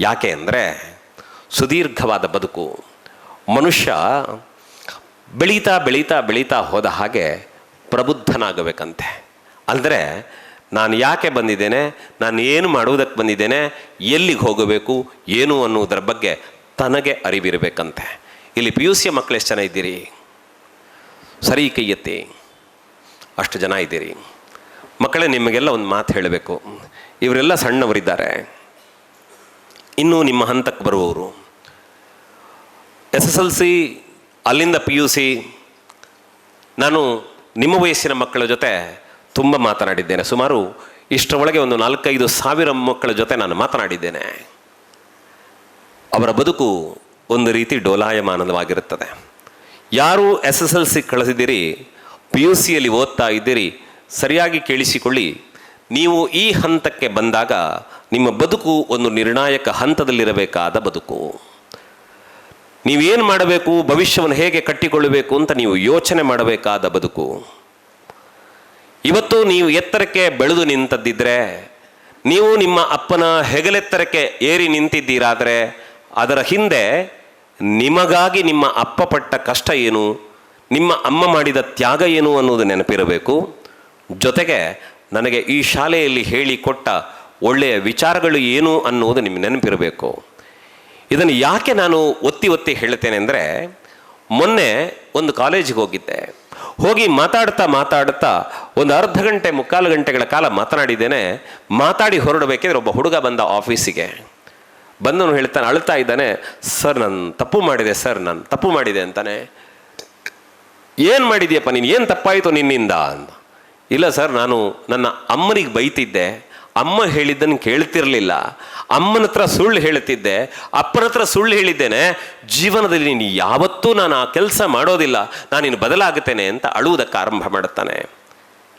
ಯಾಕೆ ಅಂದರೆ ಸುದೀರ್ಘವಾದ ಬದುಕು. ಮನುಷ್ಯ ಬೆಳೀತಾ ಬೆಳೀತಾ ಬೆಳೀತಾ ಹೋದ ಹಾಗೆ ಪ್ರಬುದ್ಧನಾಗಬೇಕಂತೆ. ಅಂದರೆ ನಾನು ಯಾಕೆ ಬಂದಿದ್ದೇನೆ, ನಾನು ಏನು ಮಾಡುವುದಕ್ಕೆ ಬಂದಿದ್ದೇನೆ, ಎಲ್ಲಿಗೆ ಹೋಗಬೇಕು, ಏನು ಅನ್ನುವುದರ ಬಗ್ಗೆ ತನಗೆ ಅರಿವಿರಬೇಕಂತೆ. ಇಲ್ಲಿ ಪಿ ಯು ಸಿಯ ಮಕ್ಕಳು ಎಷ್ಟು ಜನ ಇದ್ದೀರಿ? ಸರಿ ಕೈ ಎತ್ತಿ. ಅಷ್ಟು ಜನ ಇದ್ದೀರಿ. ಮಕ್ಕಳೇ, ನಿಮಗೆಲ್ಲ ಒಂದು ಮಾತು ಹೇಳಬೇಕು. ಇವರೆಲ್ಲ ಸಣ್ಣವರಿದ್ದಾರೆ. ಇನ್ನೂ ನಿಮ್ಮ ಹಂತಕ್ಕೆ ಬರುವವರು. ಎಸ್ ಎಸ್ ಎಲ್ ಸಿ, ಅಲ್ಲಿಂದ ಪಿ ಯು ಸಿ, ನಾನು ನಿಮ್ಮ ವಯಸ್ಸಿನ ಮಕ್ಕಳ ಜೊತೆ ತುಂಬ ಮಾತನಾಡಿದ್ದೇನೆ. ಸುಮಾರು ಇಷ್ಟರೊಳಗೆ ಒಂದು ನಾಲ್ಕೈದು ಸಾವಿರ ಮಕ್ಕಳ ಜೊತೆ ನಾನು ಮಾತನಾಡಿದ್ದೇನೆ. ಅವರ ಬದುಕು ಒಂದು ರೀತಿ ಡೋಲಾಯಮಾನವಾಗಿರುತ್ತದೆ. ಯಾರು ಎಸ್ ಎಸ್ ಎಲ್ ಸಿ ಕಳಿಸಿದ್ದೀರಿ, ಪಿ ಯು ಸಿಯಲ್ಲಿ ಓದ್ತಾ ಇದ್ದೀರಿ, ಸರಿಯಾಗಿ ಕೇಳಿಸಿಕೊಳ್ಳಿ ನೀವು ಈ ಹಂತಕ್ಕೆ ಬಂದಾಗ ನಿಮ್ಮ ಬದುಕು ಒಂದು ನಿರ್ಣಾಯಕ ಹಂತದಲ್ಲಿರಬೇಕಾದ ಬದುಕು. ನೀವೇನು ಮಾಡಬೇಕು, ಭವಿಷ್ಯವನ್ನು ಹೇಗೆ ಕಟ್ಟಿಕೊಳ್ಳಬೇಕು ಅಂತ ನೀವು ಯೋಚನೆ ಮಾಡಬೇಕಾದ ಬದುಕು. ಇವತ್ತು ನೀವು ಎತ್ತರಕ್ಕೆ ಬೆಳೆದು ನಿಂತದ್ದಿದ್ರೆ, ನೀವು ನಿಮ್ಮ ಅಪ್ಪನ ಹೆಗಲೆತ್ತರಕ್ಕೆ ಏರಿ ನಿಂತಿದ್ದೀರಾದರೆ, ಅದರ ಹಿಂದೆ ನಿಮಗಾಗಿ ನಿಮ್ಮ ಅಪ್ಪ ಪಟ್ಟ ಕಷ್ಟ ಏನು, ನಿಮ್ಮ ಅಮ್ಮ ಮಾಡಿದ ತ್ಯಾಗ ಏನು ಅನ್ನೋದು ನೆನಪಿರಬೇಕು. ಜೊತೆಗೆ ನನಗೆ ಈ ಶಾಲೆಯಲ್ಲಿ ಹೇಳಿಕೊಟ್ಟ ಒಳ್ಳೆಯ ವಿಚಾರಗಳು ಏನು ಅನ್ನುವುದು ನಿಮಗೆ ನೆನಪಿರಬೇಕು. ಇದನ್ನು ಯಾಕೆ ನಾನು ಒತ್ತಿ ಒತ್ತಿ ಹೇಳ್ತೇನೆ ಅಂದರೆ, ಮೊನ್ನೆ ಒಂದು ಕಾಲೇಜಿಗೆ ಹೋಗಿದ್ದೆ. ಹೋಗಿ ಮಾತಾಡ್ತಾ ಮಾತಾಡ್ತಾ ಒಂದು ಅರ್ಧ ಗಂಟೆ, ಮುಕ್ಕಾಲು ಗಂಟೆಗಳ ಕಾಲ ಮಾತನಾಡಿದ್ದೇನೆ. ಮಾತಾಡಿ ಹೊರಡಬೇಕಿದ್ರೆ ಒಬ್ಬ ಹುಡುಗ ಬಂದ ಆಫೀಸಿಗೆ. ಬಂದವನು ಹೇಳ್ತಾನೆ ಅಳ್ತಾ ಇದ್ದಾನೆ, ಸರ್, ನಾನು ತಪ್ಪು ಮಾಡಿದೆ, ಸರ್, ನಾನು ತಪ್ಪು ಮಾಡಿದೆ ಅಂತಾನೆ. ಏನು ಮಾಡಿದ್ಯಪ್ಪ ನೀನು? ಏನು ತಪ್ಪಾಯಿತು ನಿನ್ನಿಂದ? ಅಂತ ಇಲ್ಲ ಸರ್, ನಾನು ನನ್ನ ಅಮ್ಮನಿಗೆ ಬೈತಿದ್ದೆ. ಅಮ್ಮ ಹೇಳಿದ್ದನ್ನು ಕೇಳ್ತಿರಲಿಲ್ಲ. ಅಮ್ಮನ ಹತ್ರ ಸುಳ್ಳು ಹೇಳ್ತಿದ್ದೆ ಅಪ್ಪನ ಹತ್ರ ಸುಳ್ಳು ಹೇಳಿದ್ದೇನೆ. ಜೀವನದಲ್ಲಿ ನೀನು ಯಾವತ್ತೂ ನಾನು ಆ ಕೆಲಸ ಮಾಡೋದಿಲ್ಲ. ನಾನಿನ್ನು ಬದಲಾಗುತ್ತೇನೆ ಅಂತ ಅಳುವುದಕ್ಕೆ ಆರಂಭ ಮಾಡುತ್ತಾನೆ.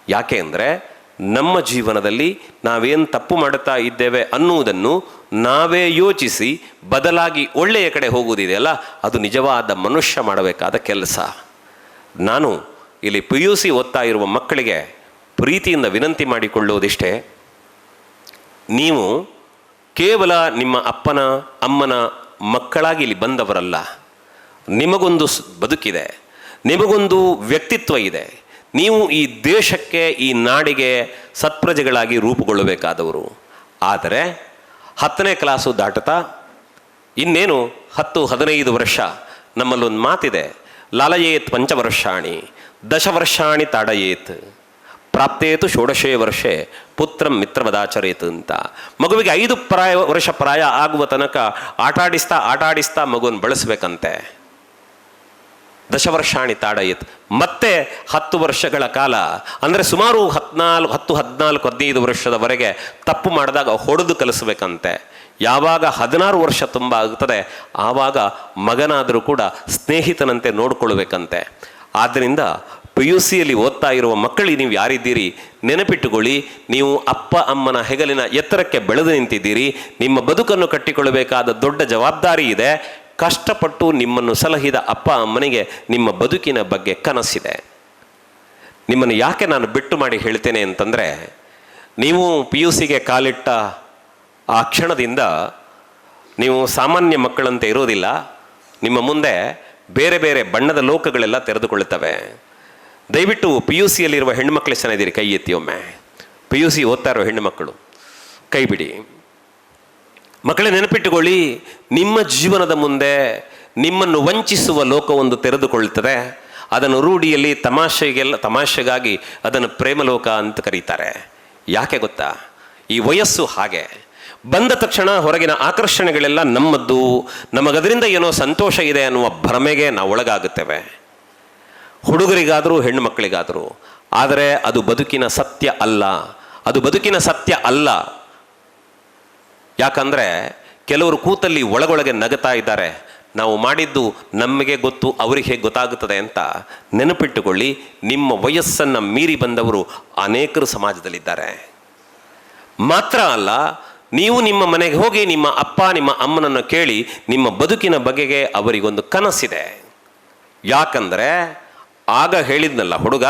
ಯಾಕೆ ಅಂದರೆ, ನಮ್ಮ ಜೀವನದಲ್ಲಿ ನಾವೇನು ತಪ್ಪು ಮಾಡುತ್ತಾ ಇದ್ದೇವೆ ಅನ್ನುವುದನ್ನು ನಾವೇ ಯೋಚಿಸಿ ಬದಲಾಗಿ ಒಳ್ಳೆಯ ಕಡೆ ಹೋಗುವುದಿದೆಯಲ್ಲ ಅದು ನಿಜವಾದ ಮನುಷ್ಯ ಮಾಡಬೇಕಾದ ಕೆಲಸ. ನಾನು ಇಲ್ಲಿ ಪಿ ಯು ಸಿ ಓದ್ತಾ ಇರುವ ಮಕ್ಕಳಿಗೆ ಪ್ರೀತಿಯಿಂದ ವಿನಂತಿ ಮಾಡಿಕೊಳ್ಳುವುದಿಷ್ಟೇ ನೀವು ಕೇವಲ ನಿಮ್ಮ ಅಪ್ಪನ, ಅಮ್ಮನ ಮಕ್ಕಳಾಗಿ ಇಲ್ಲಿ ಬಂದವರಲ್ಲ. ನಿಮಗೊಂದು ಬದುಕಿದೆ, ನಿಮಗೊಂದು ವ್ಯಕ್ತಿತ್ವ ಇದೆ. ನೀವು ಈ ದೇಶಕ್ಕೆ, ಈ ನಾಡಿಗೆ ಸತ್ಪ್ರಜೆಗಳಾಗಿ ರೂಪುಗೊಳ್ಳಬೇಕಾದವರು. ಆದರೆ, ಹತ್ತನೇ ಕ್ಲಾಸು ದಾಟತಾ ಇನ್ನೇನು ಹತ್ತು, ಹದಿನೈದು ವರ್ಷ ನಮ್ಮಲ್ಲೊಂದು ಮಾತಿದೆ, ಲಾಲಯೇತ್ ಪಂಚವರ್ಷಾಣಿ, ದಶವರ್ಷಾಣಿ ತಾಡಯೇತ್. ಪ್ರಾಪ್ತೇತು ಷೋಡಶೇ ವರ್ಷೆ, ಪುತ್ರಂ ಮಿತ್ರವದಾಚರೇತು ಅಂತ. ಮಗುವಿಗೆ ಐದು ಪ್ರಾಯ, ವರ್ಷ ಪ್ರಾಯ ಆಗುವ ತನಕ ಆಟಾಡಿಸ್ತಾ ಆಟಾಡಿಸ್ತಾ ಮಗುವನ್ನು ಬಳಸಬೇಕಂತೆ. ದಶವರ್ಷಾಣಿ ತಾಡಯಿತು ಮತ್ತೆ ಹತ್ತು ವರ್ಷಗಳ ಕಾಲ, ಅಂದರೆ ಸುಮಾರು ಹದಿನಾಲ್ಕು, ಹತ್ತು ಹದಿನಾಲ್ಕು, ಹದಿನೈದು ವರ್ಷದವರೆಗೆ ತಪ್ಪು ಮಾಡಿದಾಗ ಹೊಡೆದು ಕಲಿಸ್ಬೇಕಂತೆ. ಯಾವಾಗ ಹದಿನಾರು ವರ್ಷ ತುಂಬ ಆಗುತ್ತದೆ ಆವಾಗ ಮಗನಾದರೂ ಕೂಡ ಸ್ನೇಹಿತನಂತೆ ನೋಡಿಕೊಳ್ಬೇಕಂತೆ. ಆದ್ದರಿಂದ ಪಿ ಯು ಸಿಯಲ್ಲಿ ಓದ್ತಾ ಇರುವ ಮಕ್ಕಳಿಗೆ ನೀವು ಯಾರಿದ್ದೀರಿ? ನೆನಪಿಟ್ಟುಕೊಳ್ಳಿ, ನೀವು ಅಪ್ಪ ಅಮ್ಮನ ಹೆಗಲಿನ ಎತ್ತರಕ್ಕೆ ಬೆಳೆದು ನಿಂತಿದ್ದೀರಿ. ನಿಮ್ಮ ಬದುಕನ್ನು ಕಟ್ಟಿಕೊಳ್ಳಬೇಕಾದ ದೊಡ್ಡ ಜವಾಬ್ದಾರಿ ಇದೆ. ಕಷ್ಟಪಟ್ಟು ನಿಮ್ಮನ್ನು ಸಲಹಿದ ಅಪ್ಪ ಅಮ್ಮನಿಗೆ ನಿಮ್ಮ ಬದುಕಿನ ಬಗ್ಗೆ ಕನಸಿದೆ. ನಿಮ್ಮನ್ನು ಯಾಕೆ ನಾನು ಬಿಟ್ಟು ಮಾಡಿ ಹೇಳ್ತೇನೆ ಅಂತಂದರೆ, ನೀವು ಪಿ ಯು ಸಿಗೆ ಕಾಲಿಟ್ಟ ಆ ಕ್ಷಣದಿಂದ ನೀವು ಸಾಮಾನ್ಯ ಮಕ್ಕಳಂತೆ ಇರೋದಿಲ್ಲ. ನಿಮ್ಮ ಮುಂದೆ ಬೇರೆ ಬೇರೆ ಬಣ್ಣದ ಲೋಕಗಳೆಲ್ಲ ತೆರೆದುಕೊಳ್ಳುತ್ತವೆ. ದಯವಿಟ್ಟು ಪಿ ಯು ಸಿಯಲ್ಲಿರುವ ಹೆಣ್ಣುಮಕ್ಕಳು ಇದ್ದೀರಿ ಕೈ ಎತ್ತಿ ಒಮ್ಮೆ. ಪಿ ಯು ಸಿ ಓದ್ತಾ ಇರೋ ಹೆಣ್ಣುಮಕ್ಕಳು, ಕೈ ಬಿಡಿ. ಮಕ್ಕಳೇ ನೆನಪಿಟ್ಟುಕೊಳ್ಳಿ, ನಿಮ್ಮ ಜೀವನದ ಮುಂದೆ ನಿಮ್ಮನ್ನು ವಂಚಿಸುವ ಲೋಕವೊಂದು ತೆರೆದುಕೊಳ್ಳುತ್ತದೆ. ಅದನ್ನು ರೂಢಿಯಲ್ಲಿ ತಮಾಷೆಗೆಲ್ಲ, ತಮಾಷೆಗಾಗಿ ಅದನ್ನು ಪ್ರೇಮಲೋಕ ಅಂತ ಕರೀತಾರೆ. ಯಾಕೆ ಗೊತ್ತಾ? ಈ ವಯಸ್ಸು ಹಾಗೆ. ಬಂದ ತಕ್ಷಣ ಹೊರಗಿನ ಆಕರ್ಷಣೆಗಳೆಲ್ಲ ನಮ್ಮದ್ದು. ನಮಗದರಿಂದ ಏನೋ ಸಂತೋಷ ಇದೆ ಅನ್ನುವ ಭ್ರಮೆಗೆ ನಾವು ಒಳಗಾಗುತ್ತೇವೆ. ಹುಡುಗರಿಗಾದರೂ, ಹೆಣ್ಣು ಮಕ್ಕಳಿಗಾದರೂ, ಆದರೆ ಅದು ಬದುಕಿನ ಸತ್ಯ ಅಲ್ಲ. ಅದು ಬದುಕಿನ ಸತ್ಯ ಅಲ್ಲ. ಯಾಕಂದರೆ, ಕೆಲವರು ಕೂತಲ್ಲಿ ಒಳಗೊಳಗೆ ನಗತಾ ಇದ್ದಾರೆ. ನಾವು ಮಾಡಿದ್ದು ನಮಗೆ ಗೊತ್ತು, ಅವರಿಗೆ ಗೊತ್ತಾಗುತ್ತದೆ ಅಂತ ನೆನಪಿಟ್ಟುಕೊಳ್ಳಿ. ನಿಮ್ಮ ವಯಸ್ಸನ್ನು ಮೀರಿ ಬಂದವರು ಅನೇಕರು ಸಮಾಜದಲ್ಲಿದ್ದಾರೆ. ಮಾತ್ರ ಅಲ್ಲ, ನೀವು ನಿಮ್ಮ ಮನೆಗೆ ಹೋಗಿ ನಿಮ್ಮ ಅಪ್ಪ, ನಿಮ್ಮ ಅಮ್ಮನನ್ನು ಕೇಳಿ ನಿಮ್ಮ ಬದುಕಿನ ಬಗೆಗೆ ಅವರಿಗೊಂದು ಕನಸಿದೆ. ಯಾಕಂದರೆ ಆಗ ಹೇಳಿದ್ನಲ್ಲ ಹುಡುಗ,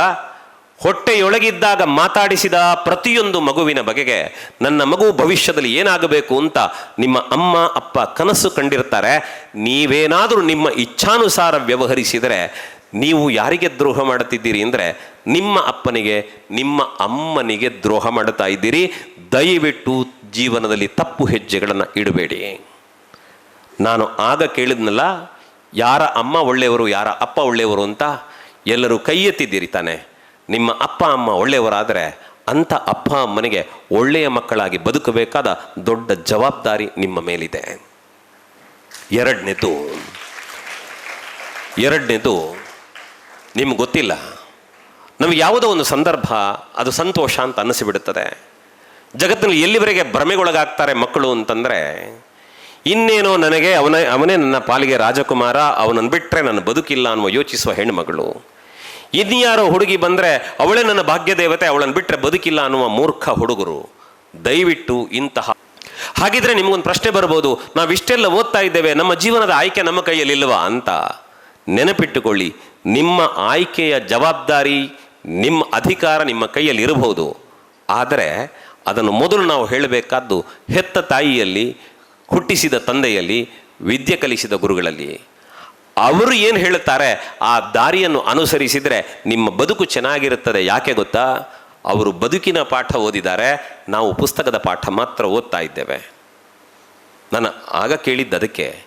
ಹೊಟ್ಟೆಯೊಳಗಿದ್ದಾಗ ಮಾತಾಡಿಸಿದ ಪ್ರತಿಯೊಂದು ಮಗುವಿನ ಬಗೆಗೆ ನನ್ನ ಮಗು ಭವಿಷ್ಯದಲ್ಲಿ ಏನಾಗಬೇಕು ಅಂತ ನಿಮ್ಮ ಅಮ್ಮ, ಅಪ್ಪ ಕನಸು ಕಂಡಿರ್ತಾರೆ. ನೀವೇನಾದರೂ ನಿಮ್ಮ ಇಚ್ಛಾನುಸಾರ ವ್ಯವಹರಿಸಿದರೆ, ನೀವು ಯಾರಿಗೆ ದ್ರೋಹ ಮಾಡುತ್ತಿದ್ದೀರಿ ಅಂದರೆ ನಿಮ್ಮ ಅಪ್ಪನಿಗೆ, ನಿಮ್ಮ ಅಮ್ಮನಿಗೆ ದ್ರೋಹ ಮಾಡುತ್ತಾ ಇದ್ದೀರಿ. ದಯವಿಟ್ಟು ಜೀವನದಲ್ಲಿ ತಪ್ಪು ಹೆಜ್ಜೆಗಳನ್ನು ಇಡಬೇಡಿ. ನಾನು ಆಗ ಕೇಳಿದ್ನಲ್ಲ, ಯಾರ ಅಮ್ಮ ಒಳ್ಳೆಯವರು, ಯಾರ ಅಪ್ಪ ಒಳ್ಳೆಯವರು ಅಂತ ಎಲ್ಲರೂ ಕೈ ಎತ್ತಿದ್ದೀರಿ ತಾನೆ. ನಿಮ್ಮ ಅಪ್ಪ, ಅಮ್ಮ ಒಳ್ಳೆಯವರಾದರೆ ಅಂಥ ಅಪ್ಪ, ಅಮ್ಮನಿಗೆ ಒಳ್ಳೆಯ ಮಕ್ಕಳಾಗಿ ಬದುಕಬೇಕಾದ ದೊಡ್ಡ ಜವಾಬ್ದಾರಿ ನಿಮ್ಮ ಮೇಲಿದೆ. ಎರಡನೇದು ಎರಡನೇದು, ನಿಮ್ಗೆ ಗೊತ್ತಿಲ್ಲ. ನಮಗೆ ಯಾವುದೋ ಒಂದು ಸಂದರ್ಭ ಅದು ಸಂತೋಷ ಅಂತ ಅನ್ನಿಸಿಬಿಡುತ್ತದೆ. ಜಗತ್ತಿನಲ್ಲಿ ಎಲ್ಲಿವರೆಗೆ ಭ್ರಮೆಗೊಳಗಾಗ್ತಾರೆ ಮಕ್ಕಳು ಅಂತಂದರೆ ಇನ್ನೇನೋ ನನಗೆ ಅವನ, ಅವನೇ ನನ್ನ ಪಾಲಿಗೆ ರಾಜಕುಮಾರ, ಅವನನ್ನು ಬಿಟ್ಟರೆ ನನ್ನ ಬದುಕಿಲ್ಲ ಅನ್ನುವ ಯೋಚಿಸುವ ಹೆಣ್ಣುಮಗಳು. ಇನ್ಯಾರೋ ಹುಡುಗಿ ಬಂದರೆ ಅವಳೇ ನನ್ನ ಭಾಗ್ಯ ದೇವತೆ ಅವಳನ್ನು ಬಿಟ್ಟರೆ ಬದುಕಿಲ್ಲ ಅನ್ನುವ ಮೂರ್ಖ ಹುಡುಗರು. ದಯವಿಟ್ಟು ಇಂತಹ ಹಾಗಿದ್ರೆ ನಿಮಗೊಂದು ಪ್ರಶ್ನೆ ಬರ್ಬೋದು, ನಾವಿಷ್ಟೆಲ್ಲ ಓದ್ತಾ ಇದ್ದೇವೆ, ನಮ್ಮ ಜೀವನದ ಆಯ್ಕೆ ನಮ್ಮ ಕೈಯಲ್ಲಿಲ್ವಾ ಅಂತ. ನೆನಪಿಟ್ಟುಕೊಳ್ಳಿ, ನಿಮ್ಮ ಆಯ್ಕೆಯ ಜವಾಬ್ದಾರಿ ನಿಮ್ಮ ಅಧಿಕಾರ ನಿಮ್ಮ ಕೈಯಲ್ಲಿ ಇರಬಹುದು. ಆದರೆ ಅದನ್ನು ಮೊದಲು ನಾವು ಹೇಳಬೇಕಾದ್ದು, ಹೆತ್ತ ತಾಯಿಯಲ್ಲಿ ಹುಟ್ಟಿಸಿದ ತಂದೆಯಲ್ಲಿ ವಿದ್ಯೆ ಕಲಿಸಿದ ಗುರುಗಳಲ್ಲಿ. ಅವರು ಏನು ಹೇಳುತ್ತಾರೆ? ಆ ದಾರಿಯನ್ನು ಅನುಸರಿಸಿದರೆ ನಿಮ್ಮ ಬದುಕು ಚೆನ್ನಾಗಿರುತ್ತದೆ. ಯಾಕೆ ಗೊತ್ತಾ? ಅವರು ಬದುಕಿನ ಪಾಠ ಓದಿದ್ದಾರೆ. ನಾವು ಪುಸ್ತಕದ ಪಾಠ ಮಾತ್ರ ಓದ್ತಾ ಇದ್ದೇವೆ. ನಾನು ಆಗ ಕೇಳಿದ್ದು ಅದಕ್ಕೆ,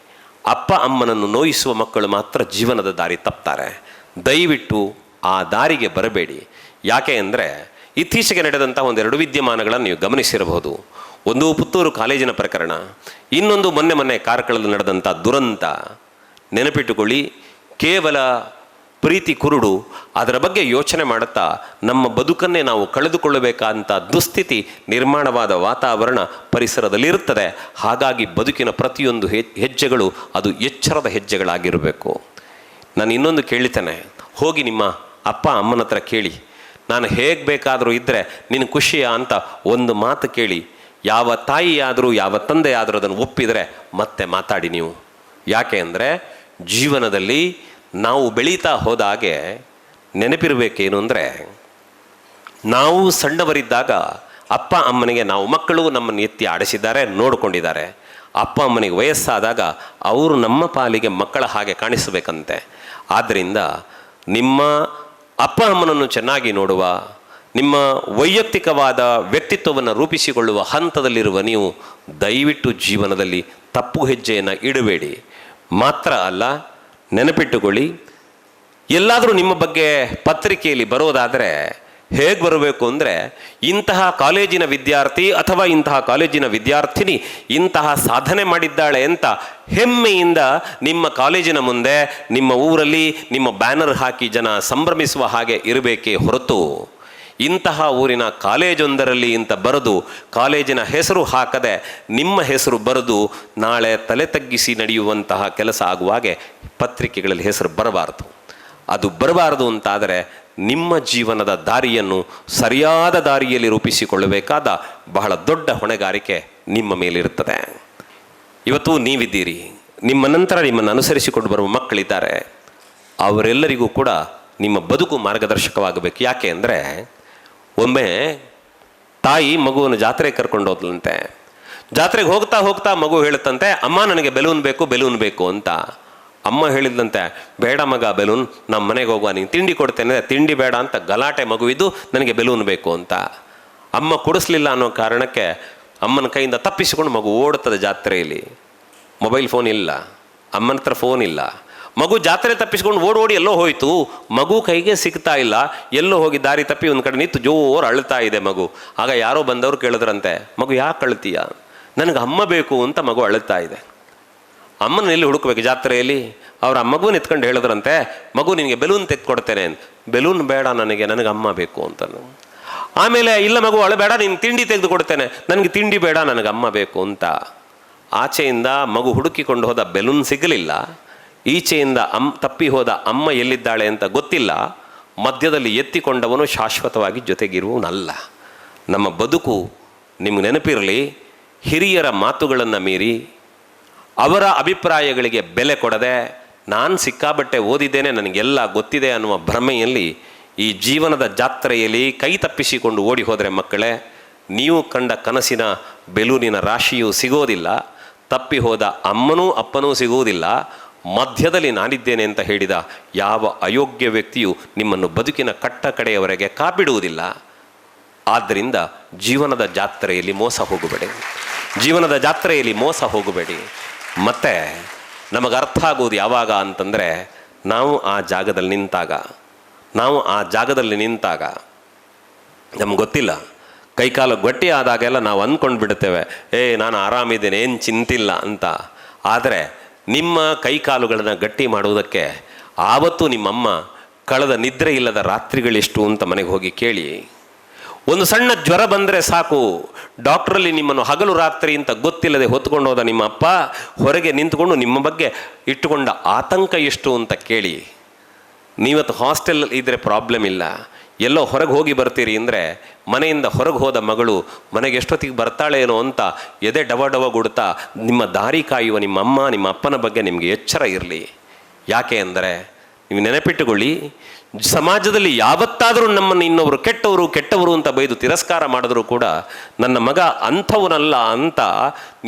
ಅಪ್ಪ ಅಮ್ಮನನ್ನು ನೋಯಿಸುವ ಮಕ್ಕಳು ಮಾತ್ರ ಜೀವನದ ದಾರಿ ತಪ್ತಾರೆ. ದಯವಿಟ್ಟು ಆ ದಾರಿಗೆ ಬರಬೇಡಿ. ಯಾಕೆ ಅಂದರೆ, ಇತ್ತೀಚೆಗೆ ನಡೆದಂಥ ಒಂದೆರಡು ವಿದ್ಯಮಾನಗಳನ್ನು ನೀವು ಗಮನಿಸಿರಬಹುದು. ಒಂದು ಪುತ್ತೂರು ಕಾಲೇಜಿನ ಪ್ರಕರಣ, ಇನ್ನೊಂದು ಮೊನ್ನೆ ಮೊನ್ನೆ ಕಾರ್ಕಳದಲ್ಲಿ ನಡೆದಂಥ ದುರಂತ ನೆನಪಿಟ್ಟುಕೊಳ್ಳಿ. ಕೇವಲ ಪ್ರೀತಿ ಕುರುಡು ಅದರ ಬಗ್ಗೆ ಯೋಚನೆ ಮಾಡುತ್ತಾ ನಮ್ಮ ಬದುಕನ್ನೇ ನಾವು ಕಳೆದುಕೊಳ್ಳಬೇಕಂತ ದುಸ್ಥಿತಿ, ನಿರ್ಮಾಣವಾದ ವಾತಾವರಣ ಪರಿಸರದಲ್ಲಿರುತ್ತದೆ. ಹಾಗಾಗಿ ಬದುಕಿನ ಪ್ರತಿಯೊಂದು ಹೆಜ್ಜೆಗಳು ಅದು ಎಚ್ಚರದ ಹೆಜ್ಜೆಗಳಾಗಿರಬೇಕು. ನಾನು ಇನ್ನೊಂದು ಕೇಳಿತೇನೆ. ಹೋಗಿ ನಿಮ್ಮ ಅಪ್ಪ ಅಮ್ಮನ ಹತ್ರ ಕೇಳಿ. ನಾನು ಹೇಗೆ ಬೇಕಾದರೂ ಇದ್ದರೆ ನಿನ್ನ ಖುಷಿಯ ಅಂತ ಒಂದು ಮಾತು ಕೇಳಿ. ಯಾವ ತಾಯಿಯಾದರೂ, ಯಾವ ತಂದೆಯಾದರೂ ಅದನ್ನು ಒಪ್ಪಿದರೆ ಮತ್ತೆ ಮಾತಾಡಿ ನೀವು. ಯಾಕೆ ಅಂದರೆ, ಜೀವನದಲ್ಲಿ ನಾವು ಬೆಳೀತಾ ಹೋದಾಗೆ ನೆನಪಿರಬೇಕೇನು ಅಂದರೆ, ನಾವು ಸಣ್ಣವರಿದ್ದಾಗ ಅಪ್ಪ ಅಮ್ಮನಿಗೆ ನಾವು ಮಕ್ಕಳು ನಮ್ಮನ್ನು ಎತ್ತಿ ಆಡಿಸಿದ್ದಾರೆ, ನೋಡಿಕೊಂಡಿದ್ದಾರೆ. ಅಪ್ಪ ಅಮ್ಮನಿಗೆ ವಯಸ್ಸಾದಾಗ ಅವರು ನಮ್ಮ ಪಾಲಿಗೆ ಮಕ್ಕಳ ಹಾಗೆ ಕಾಣಿಸಬೇಕಂತೆ. ಆದ್ದರಿಂದ ನಿಮ್ಮ ಅಪ್ಪ ಅಮ್ಮನನ್ನು ಚೆನ್ನಾಗಿ ನೋಡುವ ನಿಮ್ಮ ವೈಯಕ್ತಿಕವಾದ ವ್ಯಕ್ತಿತ್ವವನ್ನು ರೂಪಿಸಿಕೊಳ್ಳುವ ಹಂತದಲ್ಲಿರುವ ನೀವು ದಯವಿಟ್ಟು ಜೀವನದಲ್ಲಿ ತಪ್ಪು ಹೆಜ್ಜೆಯನ್ನು ಇಡಬೇಡಿ. ಮಾತ್ರ ಅಲ್ಲ, ನೆನಪಿಟ್ಟುಕೊಳ್ಳಿ. ಎಲ್ಲಾದರೂ ನಿಮ್ಮ ಬಗ್ಗೆ ಪತ್ರಿಕೆಯಲ್ಲಿ ಬರೋದಾದರೆ ಹೇಗೆ ಬರಬೇಕು ಅಂದರೆ ಇಂತಹ ಕಾಲೇಜಿನ ವಿದ್ಯಾರ್ಥಿ ಅಥವಾ ಇಂತಹ ಕಾಲೇಜಿನ ವಿದ್ಯಾರ್ಥಿನಿ ಇಂತಹ ಸಾಧನೆ ಮಾಡಿದ್ದಾಳೆ ಅಂತ ಹೆಮ್ಮೆಯಿಂದ ನಿಮ್ಮ ಕಾಲೇಜಿನ ಮುಂದೆ, ನಿಮ್ಮ ಊರಲ್ಲಿ ನಿಮ್ಮ ಬ್ಯಾನರ್ ಹಾಕಿ ಜನ ಸಂಭ್ರಮಿಸುವ ಹಾಗೆ ಇರಬೇಕೇ ಹೊರತು ಇಂತಹ ಊರಿನ ಕಾಲೇಜೊಂದರಲ್ಲಿ ಇಂಥ ಬರೆದು ಕಾಲೇಜಿನ ಹೆಸರು ಹಾಕದೆ ನಿಮ್ಮ ಹೆಸರು ಬರೆದು ನಾಳೆ ತಲೆ ತಗ್ಗಿಸಿ ನಡೆಯುವಂತಹ ಕೆಲಸ ಆಗುವಾಗೆ ಪತ್ರಿಕೆಗಳಲ್ಲಿ ಹೆಸರು ಬರಬಾರದು. ಅದು ಬರಬಾರದು ಅಂತಾದರೆ ನಿಮ್ಮ ಜೀವನದ ದಾರಿಯನ್ನು ಸರಿಯಾದ ದಾರಿಯಲ್ಲಿ ರೂಪಿಸಿಕೊಳ್ಳಬೇಕಾದ ಬಹಳ ದೊಡ್ಡ ಹೊಣೆಗಾರಿಕೆ ನಿಮ್ಮ ಮೇಲಿರುತ್ತದೆ. ಇವತ್ತು ನೀವಿದ್ದೀರಿ. ನಿಮ್ಮ ನಂತರ ನಿಮ್ಮನ್ನು ಅನುಸರಿಸಿಕೊಂಡು ಬರುವ ಮಕ್ಕಳಿದ್ದಾರೆ. ಅವರೆಲ್ಲರಿಗೂ ಕೂಡ ನಿಮ್ಮ ಬದುಕು ಮಾರ್ಗದರ್ಶಕವಾಗಬೇಕು. ಯಾಕೆ ಅಂದರೆ ಒಮ್ಮೆ ತಾಯಿ ಮಗುವನ್ನು ಜಾತ್ರೆಗೆ ಕರ್ಕೊಂಡು ಹೋದ್ಲಂತೆ. ಜಾತ್ರೆಗೆ ಹೋಗ್ತಾ ಹೋಗ್ತಾ ಮಗು ಹೇಳುತ್ತಂತೆ, ಅಮ್ಮ, ನನಗೆ ಬೆಲೂನ್ ಬೇಕು ಬೆಲೂನ್ ಬೇಕು ಅಂತ. ಅಮ್ಮ ಹೇಳಿದ್ದಂತೆ ಬೇಡ ಮಗ, ಬೆಲೂನ್ ನಮ್ಮ ಮನೆಗೆ ಹೋಗುವ, ನೀನು ತಿಂಡಿ ಕೊಡ್ತೇನೆ ತಿಂಡಿ ಬೇಡ ಅಂತ ಗಲಾಟೆ ಮಗುವಿದ್ದು ನನಗೆ ಬೆಲೂನ್ ಬೇಕು ಅಂತ. ಅಮ್ಮ ಕೊಡಿಸ್ಲಿಲ್ಲ ಅನ್ನೋ ಕಾರಣಕ್ಕೆ ಅಮ್ಮನ ಕೈಯಿಂದ ತಪ್ಪಿಸಿಕೊಂಡು ಮಗು ಓಡುತ್ತದೆ ಜಾತ್ರೆಯಲ್ಲಿ. ಮೊಬೈಲ್ ಫೋನ್ ಇಲ್ಲ. ಅಮ್ಮನ ಹತ್ರ ಫೋನ್ ಇಲ್ಲ. ಮಗು ಜಾತ್ರೆ ತಪ್ಪಿಸ್ಕೊಂಡು ಓಡಿ ಓಡಿ ಎಲ್ಲೋ ಹೋಯಿತು, ಮಗು ಕೈಗೆ ಸಿಗ್ತಾ ಇಲ್ಲ, ಎಲ್ಲೋ ಹೋಗಿ ದಾರಿ ತಪ್ಪಿ ಒಂದು ಕಡೆ ನಿಂತು ಜೋರು ಅಳ್ತಾ ಇದೆ ಮಗು. ಆಗ ಯಾರೋ ಬಂದವರು ಕೇಳಿದ್ರಂತೆ, ಮಗು ಯಾಕೆ ಅಳ್ತೀಯ? ನನಗೆ ಅಮ್ಮ ಬೇಕು ಅಂತ ಮಗು ಅಳುತ್ತಾ ಇದೆ. ಅಮ್ಮನ ಎಲ್ಲಿ ಹುಡುಕ್ಬೇಕು ಜಾತ್ರೆಯಲ್ಲಿ? ಅವ್ರ ಅಮ್ಮಗೂ ಎತ್ಕೊಂಡು ಹೇಳಿದ್ರಂತೆ, ಮಗು ನಿನಗೆ ಬೆಲೂನ್ ತೆಗೆದುಕೊಡ್ತೇನೆ ಬೆಲೂನ್ ಬೇಡ ನನಗೆ ನನಗೆ ಅಮ್ಮ ಬೇಕು ಅಂತ ಆಮೇಲೆ, ಇಲ್ಲ ಮಗು ಅಳಬೇಡ ನೀನು ತಿಂಡಿ ತೆಗೆದುಕೊಡ್ತೇನೆ. ನನಗೆ ತಿಂಡಿ ಬೇಡ, ನನಗೆ ಅಮ್ಮ ಬೇಕು ಅಂತ. ಆಚೆಯಿಂದ ಮಗು ಹುಡುಕಿಕೊಂಡು ಹೋದ ಬೆಲೂನ್ ಸಿಗಲಿಲ್ಲ. ಈಚೆಯಿಂದ ಅಮ್, ತಪ್ಪಿ ಹೋದ ಅಮ್ಮ ಎಲ್ಲಿದ್ದಾಳೆ ಅಂತ ಗೊತ್ತಿಲ್ಲ. ಮಧ್ಯದಲ್ಲಿ ಎತ್ತಿಕೊಂಡವನು ಶಾಶ್ವತವಾಗಿ ಜೊತೆಗಿರುವವನಲ್ಲ. ನಮ್ಮ ಬದುಕು ನಿಮ್ಗೆ ನೆನಪಿರಲಿ, ಹಿರಿಯರ ಮಾತುಗಳನ್ನು ಮೀರಿ, ಅವರ ಅಭಿಪ್ರಾಯಗಳಿಗೆ ಬೆಲೆ ಕೊಡದೆ, ನಾನು ಸಿಕ್ಕಾಬಟ್ಟೆ ಓದಿದ್ದೇನೆ, ನನಗೆಲ್ಲ ಗೊತ್ತಿದೆ ಅನ್ನುವ ಭ್ರಮೆಯಲ್ಲಿ ಈ ಜೀವನದ ಜಾತ್ರೆಯಲ್ಲಿ ಕೈ ತಪ್ಪಿಸಿಕೊಂಡು ಓಡಿ ಹೋದರೆ ಮಕ್ಕಳೇ, ನೀವು ಕಂಡ ಕನಸಿನ ಬೆಲೂನಿನ ರಾಶಿಯೂ ಸಿಗೋದಿಲ್ಲ. ತಪ್ಪಿ ಹೋದ ಅಮ್ಮನೂ ಅಪ್ಪನೂ ಸಿಗುವುದಿಲ್ಲ ಮಧ್ಯದಲ್ಲಿ ನಾನಿದ್ದೇನೆ ಅಂತ ಹೇಳಿದ ಯಾವ ಅಯೋಗ್ಯ ವ್ಯಕ್ತಿಯು ನಿಮ್ಮನ್ನು ಬದುಕಿನ ಕಟ್ಟ ಕಡೆಯವರೆಗೆ ಕಾಪಿಡುವುದಿಲ್ಲ. ಆದ್ದರಿಂದ ಜೀವನದ ಜಾತ್ರೆಯಲ್ಲಿ ಮೋಸ ಹೋಗಬೇಡಿ. ಜೀವನದ ಜಾತ್ರೆಯಲ್ಲಿ ಮೋಸ ಹೋಗಬೇಡಿ. ಮತ್ತು ನಮಗೆ ಅರ್ಥ ಆಗುವುದು ಯಾವಾಗ ಅಂತಂದರೆ ನಾವು ಆ ಜಾಗದಲ್ಲಿ ನಿಂತಾಗ, ನಾವು ಆ ಜಾಗದಲ್ಲಿ ನಿಂತಾಗ. ನಮ್ಗೆ ಗೊತ್ತಿಲ್ಲ. ಕೈಕಾಲು ಗಟ್ಟಿ ಆದಾಗೆಲ್ಲ ನಾವು ಅಂದ್ಕೊಂಡು ಬಿಡ್ತೇವೆ ಏ, ನಾನು ಆರಾಮಿದ್ದೇನೆ, ಏನು ಚಿಂತಿಲ್ಲ ಅಂತ. ಆದರೆ ನಿಮ್ಮ ಕೈಕಾಲುಗಳನ್ನು ಗಟ್ಟಿ ಮಾಡುವುದಕ್ಕೆ ಆವತ್ತು ನಿಮ್ಮಮ್ಮ ಕಳೆದ ನಿದ್ರೆ ಇಲ್ಲದ ರಾತ್ರಿಗಳೆಷ್ಟು ಅಂತ ಮನೆಗೆ ಹೋಗಿ ಕೇಳಿ, ಒಂದು ಸಣ್ಣ ಜ್ವರ ಬಂದರೆ ಸಾಕು, ಡಾಕ್ಟ್ರಲ್ಲಿ ನಿಮ್ಮನ್ನು ಹಗಲು ರಾತ್ರಿ ಅಂತ ಗೊತ್ತಿಲ್ಲದೆ ಹೊತ್ಕೊಂಡು ಹೋದ ನಿಮ್ಮ ಅಪ್ಪ ಹೊರಗೆ ನಿಂತುಕೊಂಡು ನಿಮ್ಮ ಬಗ್ಗೆ ಇಟ್ಟುಕೊಂಡ ಆತಂಕ ಎಷ್ಟು ಅಂತ ಕೇಳಿ, ನೀವತ್ತು ಹಾಸ್ಟೆಲ್ ಇದ್ದರೆ ಪ್ರಾಬ್ಲಮ್ ಇಲ್ಲ. ಎಲ್ಲೋ ಹೊರಗೆ ಹೋಗಿ ಬರ್ತೀರಿ ಅಂದರೆ ಮನೆಯಿಂದ ಹೊರಗೆ ಹೋದ ಮಗಳು ಮನೆಗೆ ಎಷ್ಟೊತ್ತಿಗೆ ಬರ್ತಾಳೇನೋ ಅಂತ ಎದೆ ಡವ ಡವ ಗುಡ್ತಾ, ನಿಮ್ಮ ದಾರಿ ಕಾಯುವ ನಿಮ್ಮ ಅಮ್ಮ, ನಿಮ್ಮ ಅಪ್ಪನ ಬಗ್ಗೆ ನಿಮಗೆ ಎಚ್ಚರ ಇರಲಿ. ಯಾಕೆ ಅಂದರೆ ನೀವು ನೆನಪಿಟ್ಟುಕೊಳ್ಳಿ, ಸಮಾಜದಲ್ಲಿ ಯಾವತ್ತಾದರೂ ನಮ್ಮನ್ನು ಇನ್ನೊಬ್ಬರು ಕೆಟ್ಟವರು ಕೆಟ್ಟವರು ಅಂತ ಬೈದು ತಿರಸ್ಕಾರ ಮಾಡಿದ್ರು ಕೂಡ ನನ್ನ ಮಗ ಅಂಥವನಲ್ಲ ಅಂತ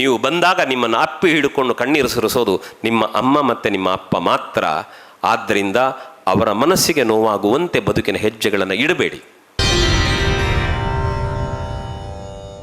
ನೀವು ಬಂದಾಗ ನಿಮ್ಮನ್ನು ಅಪ್ಪಿ ಹಿಡ್ಕೊಂಡು ಕಣ್ಣೀರು ಸುರಿಸೋದು ನಿಮ್ಮ ಅಮ್ಮ ಮತ್ತು ನಿಮ್ಮ ಅಪ್ಪ ಮಾತ್ರ. ಆದ್ದರಿಂದ ಅವರ ಮನಸ್ಸಿಗೆ ನೋವಾಗುವಂತೆ ಬದುಕಿನ ಹೆಜ್ಜೆಗಳನ್ನು ಇಡಬೇಡಿ.